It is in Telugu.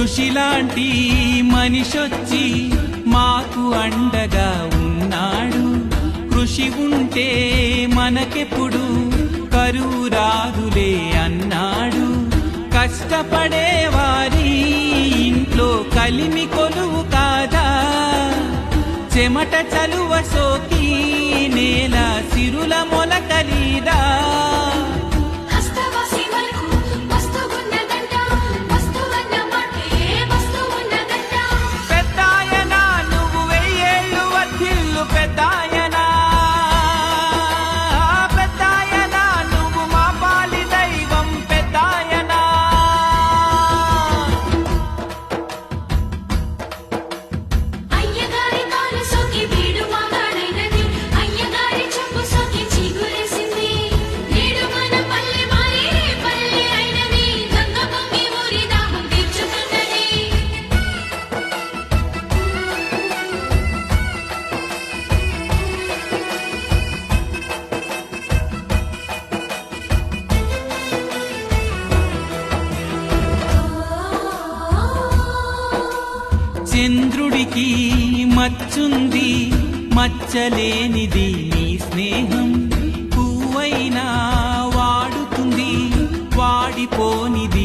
కృషిలాంటి మనిషొచ్చి మాకు అండగా ఉన్నాడు. కృషి ఉంటే మనకెప్పుడు కరువు రాదులే అన్నాడు. కష్టపడే వారి ఇంట్లో కలిమి కొలువు కాదా? చెమట చలువ సోకి నేల సిరుల చంద్రుడికి మచ్చుంది మచ్చలేనిది నీ స్నేహం. పువ్వైనా వాడుతుంది వాడిపోనిది